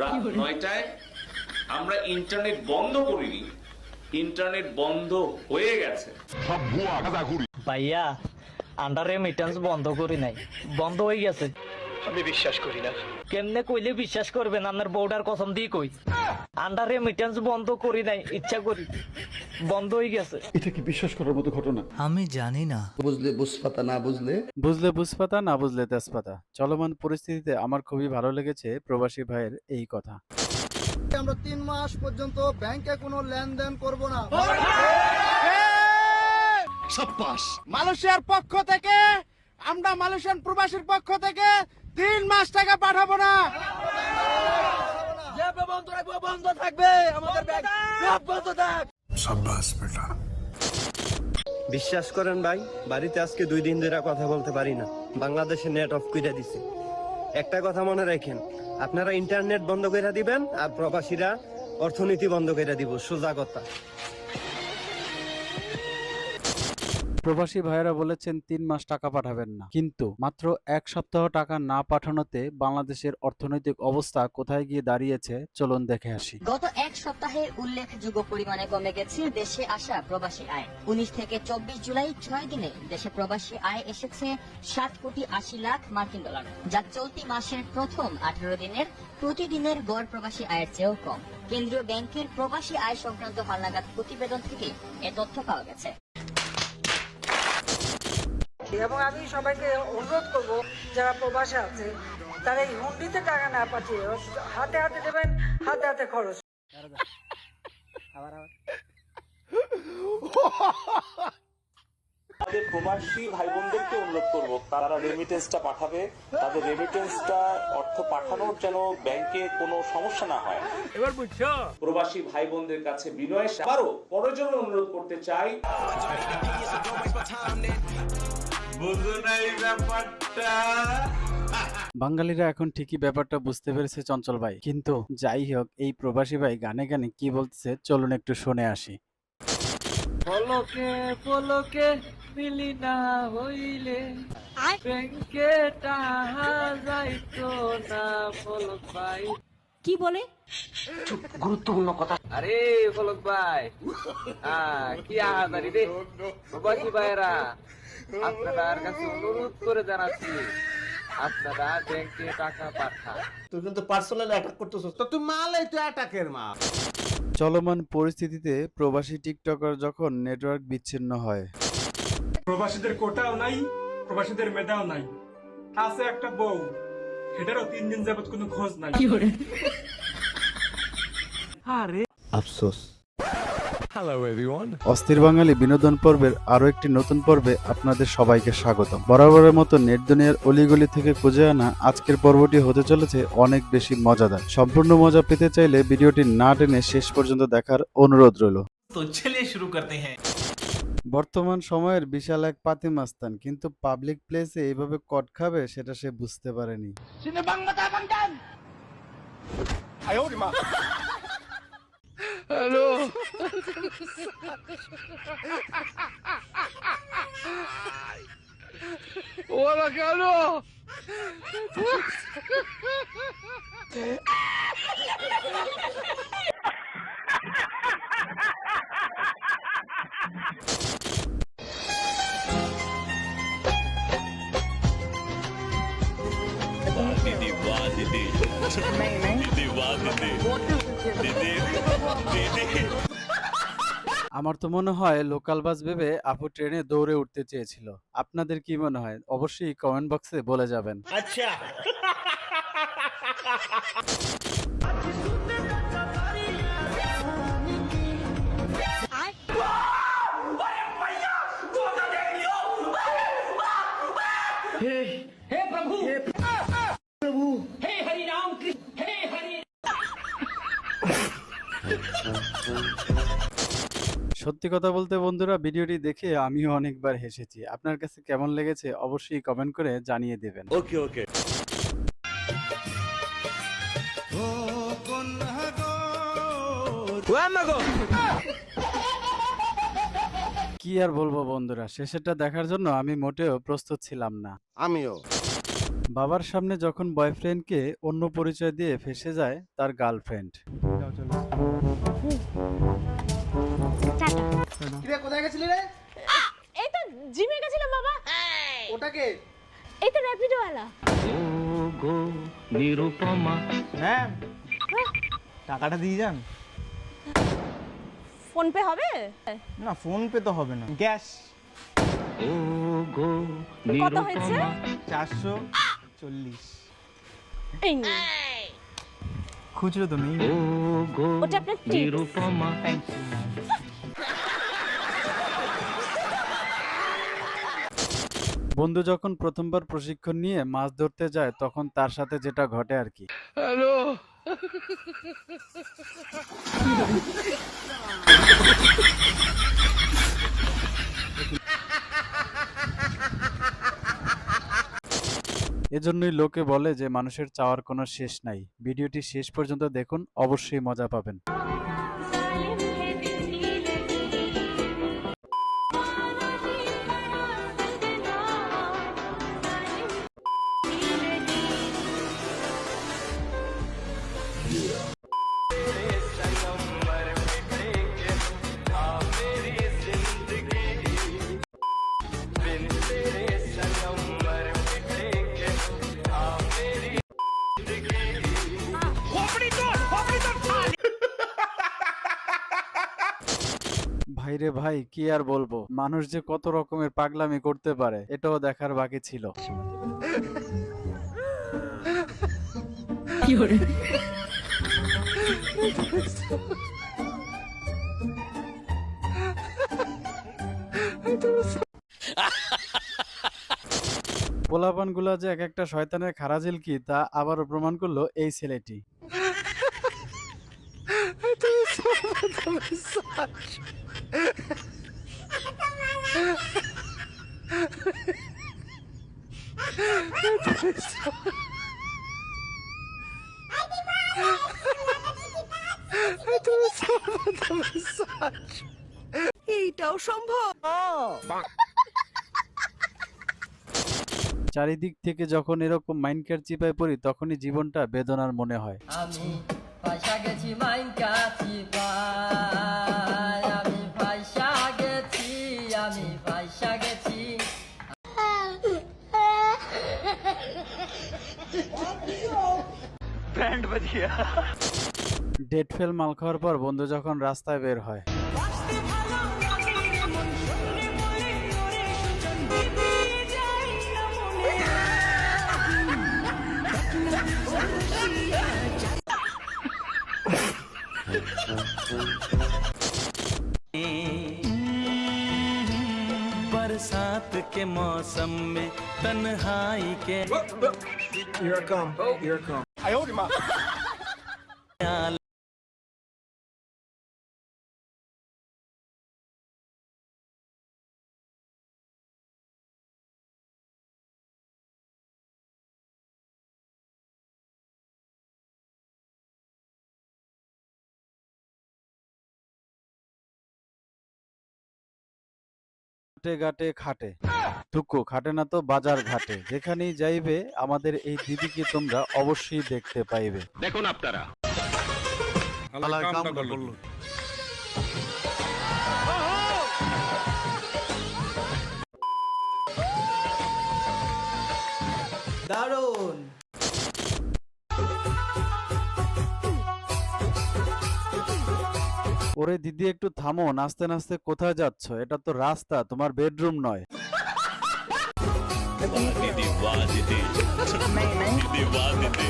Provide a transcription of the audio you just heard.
রাত নয়টায় আমরা ইন্টারনেট বন্ধ করিনি। ইন্টারনেট বন্ধ হয়ে গেছে। সব ভুয়া ভাইয়া আন্ডার রেমিটেন্স বন্ধ করি নাই। বন্ধ হয়ে গেছে। আমি বিশ্বাস করি না। কেমনে কইলে বিশ্বাস করবেন? আপনার বউডার কসম দিয়ে কই। আন্ডার রেমিটেন্স বন্ধ করি নাই ইচ্ছা করি। বন্ধ হয়ে গেছে। এটা কি বিশ্বাস করার মতো ঘটনা? আমি জানি না। বুঝলে বুঝপাতা না বুঝলে? বুঝলে বুঝপাতা না বুঝলে তেজপাতা। চলমান পরিস্থিতিতে আমার খুবই ভালো লেগেছে প্রবাসী ভাইয়ের এই কথা। আমরা তিন মাস পর্যন্ত ব্যাংকে কোনো লেনদেন করব না। মালয়েশিয়ার পক্ষ থেকে আমরা মালয়েশিয়ান প্রবাসীর পক্ষ থেকে তিন মাস টাকা পাঠাবো না। বন্ধ রাখব বন্ধ থাকবে। আমাদের ব্যাংক বন্ধ থাক। বিশ্বাস করেন ভাই বাড়িতে আজকে দুই দিন ধরে কথা বলতে পারি না। বাংলাদেশে নেট অফ করে দিছে। একটা কথা মনে রাখেন আপনারা ইন্টারনেট বন্ধ করে দিবেন আর প্রবাসীরা অর্থনীতি বন্ধ করে দিব সোজা কথা। প্রবাসী ভাইয়েরা বলেছেন, তিন মাস টাকা পাঠাবেন না। কিন্তু মাত্র এক সপ্তাহ টাকা না পাঠানোতে বাংলাদেশের অর্থনৈতিক অবস্থা কোথায় গিয়ে দাঁড়িয়েছে, চলুন দেখে আসি। গত এক সপ্তাহে উল্লেখযোগ্য পরিমাণে কমে গেছে দেশে আসা প্রবাসী আয়। উনিশ থেকে চব্বিশ জুলাই ছয় দিনে দেশে প্রবাসী আয় এসেছে সাত কোটি আশি লাখ মার্কিন ডলার, যা চলতি মাসের প্রথম আঠারো দিনের প্রতিদিনের গড় প্রবাসী আয়ের চেয়েও কম। কেন্দ্রীয় ব্যাংকের প্রবাসী আয় সংক্রান্ত হালনাগাদ প্রতিবেদন থেকে এ তথ্য পাওয়া গেছে। এবং আমি সবাইকে অনুরোধ করব যারা প্রবাসে আছে তারা এই হুন্ডিতে টাকা না পাঠিয়ে হাতে হাতে দেবেন হাতে হাতে খরচ। আমাদের প্রবাসী ভাই বোনদেরকে অনুরোধ করব তারা রেমিটেন্সটা পাঠাবে। তাদের রেমিটেন্সটা অর্থ পাঠানোর যেন ব্যাংকে কোনো সমস্যা না হয়। এবার বুঝছ? প্রবাসী ভাই বোনদের কাছে বিনয় আবারও প্রয়োজনে অনুরোধ করতে চাই। বুঝো না এই ব্যাপারটা। বাঙালিরা এখন ঠিকই ব্যাপারটা বুঝতে পেরেছে চঞ্চল ভাই। কিন্তু যাই হোক এই প্রবাসী ভাই গানে গানে কি বলতেছে চলুন একটু শুনে আসি। পলকে পলকে মিলি না হইলে ব্যাংকে টাহা যাইতো না পলক ভাই। কি বলে? আরে পলক ভাই আহ, কি আহাদারি রে? প্রবাসী ভাইরা আপনার কাছে অনুরোধ করে জানাচ্ছি আপনারা ব্যাংকে টাকা পাঠান। তুই কিন্তু পার্সোনালি অ্যাটাক করতেছিস। তো তুই মালাই তুই অ্যাটাকের মা চলমান পরিস্থিতিতে প্রবাসী টিকটকার যখন নেটওয়ার্ক বিচ্ছিন্ন হয়। প্রবাসীদের কোটাও নাই প্রবাসীদের মেধাও নাই। আছে একটা বউ এটারও তিন দিন যাবত কোনো খোঁজ নাই। আরে। আফসোস। অস্থির বাঙালি বিনোদন পর্বের আরও একটি নতুন পর্বে আপনাদের সবাইকে স্বাগত বরাবরের মতো নেট দুনিয়ার অলিগলি থেকে খুঁজে আনা আজকের পর্বটি হতে চলেছে অনেক বেশি মজাদার। সম্পূর্ণ মজা পেতে চাইলে ভিডিওটি না টেনে শেষ পর্যন্ত দেখার অনুরোধ রইল। তো চলিয়ে শুরু করতে হ্যাঁ। বর্তমান সময়ের বিশাল এক পাতি মাস্তান কিন্তু পাবলিক প্লেসে এইভাবে কট খাবে সেটা সে বুঝতে পারেনি। Hola, Carlos. Didi, Didi, Didi, Didi, Didi, Didi, আমার তো মনে হয় লোকাল বাস ভেবে আপু ট্রেনে দৌড়ে উঠতে চেয়েছিল। আপনাদের কি মনে হয়? অবশ্যই কমেন্ট বক্সে বলে যাবেন। সত্যি কথা বলতে বন্ধুরা ভিডিওটি দেখে আমিও অনেকবার হেসেছি। আপনার কাছে কেমন লেগেছে অবশ্যই কমেন্ট করে জানিয়ে দেবেন। ওকে ওকে কি আর বলব বন্ধুরা শেষেরটা দেখার জন্য আমি মোটেও প্রস্তুত ছিলাম না। আমিও। বাবার সামনে যখন বয়ফ্রেন্ডকে অন্য পরিচয় দিয়ে ফেসে যায় তার গার্লফ্রেন্ড কিরে কোথায় গেছিলি রে? এই তো জিমে গেছিলাম বাবা। ওটাকে এই তো র্যাপিডোওয়ালা। ম্যাম টাকাটা দিয়ে যান। ফোন পে হবে? না ফোন পে তো হবে না। গ্যাস। কত হয়েছে? চারশো চল্লিশ। এই। খুচরো তো নেই। ওটা আপনার টিপস থ্যাংক ইউ বন্ধু যখন প্রথমবার প্রশিক্ষণ নিয়ে মাছ ধরতে যায় তখন তার সাথে যেটা ঘটে আর কি। এজন্যই লোকে বলে যে মানুষের চাওয়ার কোনো শেষ নাই। ভিডিওটি শেষ পর্যন্ত দেখুন অবশ্যই মজা পাবেন। ভাইরে ভাই কি আর বলব? মানুষ যে কত রকমের পাগলামি করতে পারে এটাও দেখার বাকি ছিল। পোলাপানগুলা যে এক একটা শয়তানের খারাজিল কি তা আবারও প্রমাণ করল এই ছেলেটি। এইটাও সম্ভব? চারিদিক থেকে যখন এরকম মাইন্ডকেয়ার চিপায় পড়ি তখনই জীবনটা বেদনার মনে হয়। আমি পয়সা গেছি মাইনকা চিপাই ডেট ফেল মাল খাওয়ার পর বন্ধু যখন রাস্তায় বের হয় बरसात के मौसम में तन्हाई के ঘাটে ঘাটে খাটে। টুকু খাটে না তো বাজার ঘাটে। যেখানেই যাইবে আমাদের এই দিদিকে তোমরা অবশ্যই দেখতে পাইবে। দেখুন দারুণ। ওরে দিদি একটু থামো নাচতে নাচতে কোথায় যাচ্ছ? এটা তো রাস্তা তোমার বেডরুম নয়। వాదిది వాదిది